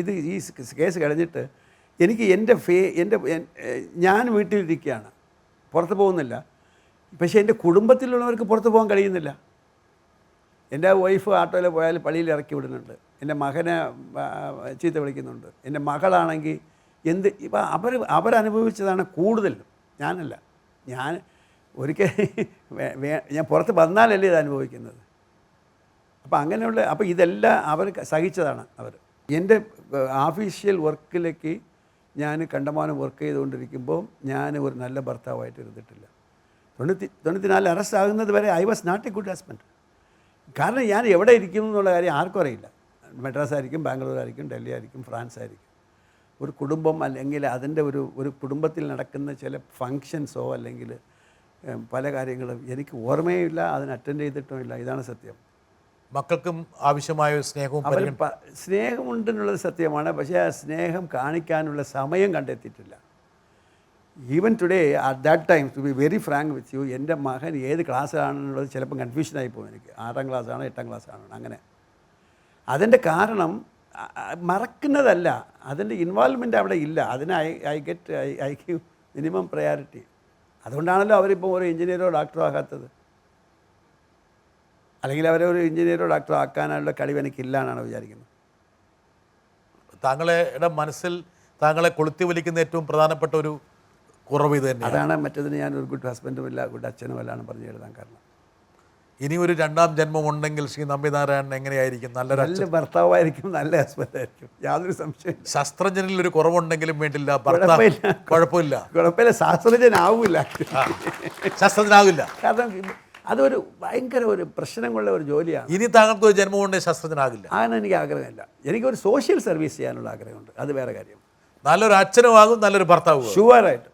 ഇത് ഈ കേസ് കഴിഞ്ഞിട്ട് എനിക്ക് എന്റെ ഫേ എന്റെ ഞാൻ വീട്ടിലിരിക്കുകയാണ്. പുറത്ത് പോകുന്നില്ല. പക്ഷേ എന്റെ കുടുംബത്തിലുള്ളവർക്ക് പുറത്ത് പോകാൻ കഴിയുന്നില്ല. എന്റെ വൈഫ് ആട്ടോയിൽ പോയാൽ പള്ളിയിൽ ഇറക്കി വിടുന്നുണ്ട്. എന്റെ മകനെ ചീത്ത വിളിക്കുന്നുണ്ട്. എന്റെ മകളാണെങ്കിൽ എന്ത് ഇപ്പം അവർ അവരനുഭവിച്ചതാണ് കൂടുതലും. ഞാനല്ല. ഞാൻ ഒരിക്കൽ ഞാൻ പുറത്ത് വന്നാലല്ലേ ഇത് അനുഭവിക്കുന്നത്. അപ്പോൾ അങ്ങനെയുള്ള അപ്പോൾ ഇതെല്ലാം അവർ സഹിച്ചതാണ് അവർ എന്റെ ആഫീഷ്യൽ വർക്കിലേക്ക് ഞാൻ കണ്ടമാനം വർക്ക് ചെയ്തുകൊണ്ടിരിക്കുമ്പോൾ ഞാൻ ഒരു നല്ല ഭർത്താവായിട്ട് ഇരുന്നിട്ടില്ല. തൊണ്ണൂറ്റി തൊണ്ണൂറ്റിനാല് അറസ്റ്റ് ആകുന്നത് വരെ I was not a good husband കാരണം ഞാൻ എവിടെ ഇരിക്കുന്നു എന്നുള്ള കാര്യം ആർക്കും അറിയില്ല. മദ്രാസ് ആയിരിക്കും ബാംഗ്ലൂർ ആയിരിക്കും ഡൽഹി ആയിരിക്കും ഫ്രാൻസ് ആയിരിക്കും. ഒരു കുടുംബം അല്ലെങ്കിൽ അതിന്റെ ഒരു ഒരു കുടുംബത്തിൽ നടക്കുന്ന ചില ഫങ്ഷൻസോ അല്ലെങ്കിൽ പല കാര്യങ്ങളും എനിക്ക് ഓർമ്മയില്ല അതിന് അറ്റൻഡ് ചെയ്തിട്ടുമില്ല. ഇതാണ് സത്യം. മക്കൾക്കും ആവശ്യമായ സ്നേഹവും സ്നേഹമുണ്ടെന്നുള്ളത് സത്യമാണ്. പക്ഷേ ആ സ്നേഹം കാണിക്കാനുള്ള സമയം കണ്ടെത്തിയിട്ടില്ല. Even today at that time to be very frank with you എന്റെ മകൻ ഏത് ക്ലാസ്സിലാണെന്നുള്ളത് ചിലപ്പോൾ കൺഫ്യൂഷനായി പോകും എനിക്ക്. ആറാം ക്ലാസ്സാണോ ആണോ എട്ടാം ക്ലാസ്സാണോ ആണോ അങ്ങനെ. അതിന്റെ കാരണം മറക്കുന്നതല്ല. അതിന്റെ ഇൻവോൾവ്മെന്റ് അവിടെ ഇല്ല. അതിന് I I get I I give minimum priority അതുകൊണ്ടാണല്ലോ അവരിപ്പോൾ ഒരു എഞ്ചിനീയറോ ഡോക്ടറോ ആകാത്തത്. അല്ലെങ്കിൽ അവരെ ഒരു എഞ്ചിനീയറോ ഡോക്ടറോ ആക്കാനുള്ള കഴിവ് എനിക്കില്ല എന്നാണ് വിചാരിക്കുന്നത്. താങ്കളുടെ മനസ്സിൽ താങ്കളെ കൊളുത്തി വലിക്കുന്ന ഏറ്റവും പ്രധാനപ്പെട്ട ഒരു കുറവ് ഇത് തന്നെ അതാണ് മറ്റേതിന് ഞാൻ ഒരു ഗുഡ് ഹസ്ബൻഡും ഇല്ല ഗുഡ് അച്ഛനും അല്ലാണ് പറഞ്ഞു എഴുതാൻ കാരണം. ഇനി ഒരു രണ്ടാം ജന്മം ഉണ്ടെങ്കിൽ ശ്രീ നമ്പിനാരായണൻ എങ്ങനെയായിരിക്കും? നല്ല നല്ല ഭർത്താവായിരിക്കും നല്ല ഹസ്ബൻഡായിരിക്കും യാതൊരു സംശയം ശാസ്ത്രജ്ഞനിൽ ഒരു കുറവുണ്ടെങ്കിലും വേണ്ടില്ല. ഭർത്താവ് കുഴപ്പമില്ല. കുഴപ്പമില്ല. ശാസ്ത്രജ്ഞനാവില്ല ശാസ്ത്രജ്ഞനാവില്ല. കാരണം അതൊരു ഭയങ്കര ഒരു പ്രശ്നമുള്ള ഒരു ജോലിയാണ്. ഇനി താങ്കൾക്ക് ഒരു ജന്മം കൊണ്ട് ശാസ്ത്രജ്ഞനാകില്ല. അങ്ങനെ എനിക്ക് ആഗ്രഹമില്ല. എനിക്കൊരു സോഷ്യൽ സർവീസ് ചെയ്യാനുള്ള ആഗ്രഹമുണ്ട്. അത് വേറെ കാര്യം. നല്ലൊരു അച്ഛനുമാകും നല്ലൊരു ഭർത്താവും ഷുവറായിട്ട്